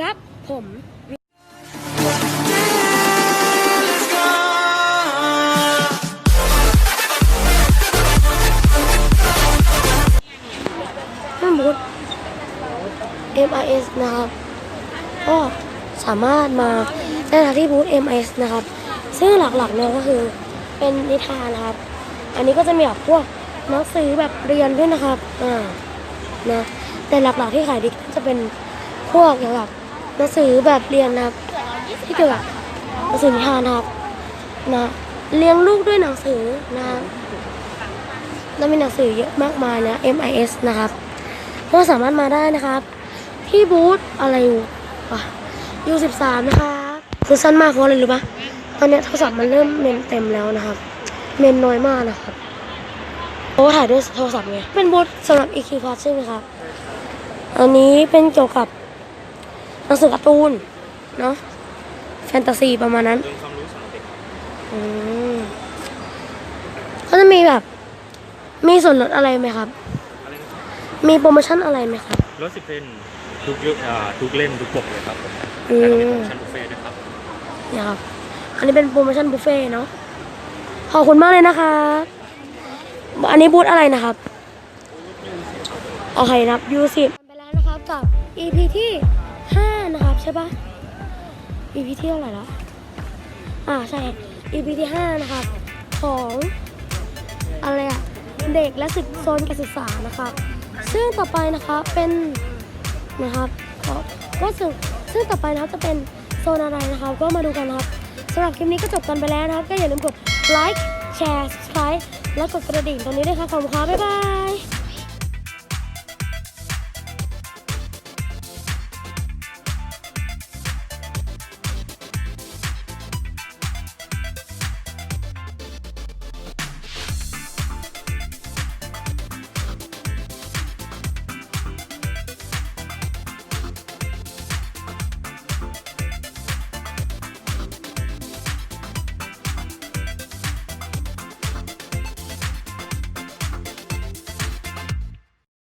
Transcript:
ครับ ผมนั่นบุ MIS นะครับ ก็สามารถมาได้ที่บูธ MIS นะครับ ซึ่งหลักๆเนี่ยก็คือเป็นนิทานครับ อันนี้ก็จะมีแบบพวกหนังสือแบบเรียนด้วยนะครับ อ่า นะ แต่หลักๆที่ขายดีก็จะเป็นพวกอย่ยวกับ หนังสือแบบเรียนนะครับที่เกี่ยวกับหนังสือนิทานนะครับนะเลี้ยงลูกด้วยหนังสือนะครับแล้วมีหนังสือเยอะมากมายนะ MIS นะครับก็สามารถมาได้นะครับ ที่บูธอะไรวะ U13 นะครับคือสั้นมากเพราะอะไรรู้ปะตอนเนี้ยโทรศัพท์มันเริ่มเมมเต็มแล้วนะครับ เมมน้อยมากนะครับเพราะว่าถ่ายด้วยโทรศัพท์ไงเป็นบูธสำหรับ EQ Plus ใช่ไหมครับ อันนี้เป็นเกี่ยวกับ นังสือการ์ตูนเนาะแฟนตาซีประมาณนั้นเรื่องความรู้สำหรับเด็กอืมก็จะมีแบบ มีส่วนลดอะไรไหมครับ อะไรนะครับมีโปรโมชั่นอะไรไหมครับรถสิบเป็นทุกยุคอ่าทุกเล่มทุกปกเลยครับผมอืม แล้วก็มีโปรโมชั่นบุฟเฟ่ต์ด้วยครับ เนี่ยครับ อันนี้เป็นโปรโมชั่นบุฟเฟ่ต์เนาะ ขอบคุณมากเลยนะคะ อันนี้บูธอะไรนะครับ โอเคนะครับ U10 ไปแล้วนะครับกับ EP ที่ 5นะครับใช่ปะ EP ที่เท่าไหร่แล้วอ่าใช่ EP ที่5นะครับ ของอะไรอะเด็กและศึกโซนการศึกษานะครับ ซึ่งต่อไปนะครับเป็นนะครับก็ซึ่งซึ่งต่อไปนะครับจะเป็นโซนอะไรนะครับก็มาดูกันนะครับสำหรับคลิปนี้ก็จบกันไปแล้วนะครับ ก็อย่าลืมกดไลค์แชร์ subscribe และกดกระดิ่งตรงนี้ด้วยครับขอบคุณครับบ๊ายบาย